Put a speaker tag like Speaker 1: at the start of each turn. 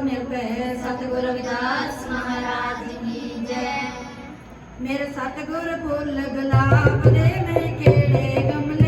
Speaker 1: ਨਿਰਭੈ
Speaker 2: ਸਤਿਗੁਰ ਰਵਿਦਾਸ ਮਹਾਰਾਜ ਕੀ ਜੈ।
Speaker 1: ਮੇਰੇ ਸਤਿਗੁਰ ਫੁੱਲ ਗੁਲਾਬ ਦੇ ਮੈਂ ਕਿਹੜੇ ਗਮਲੇ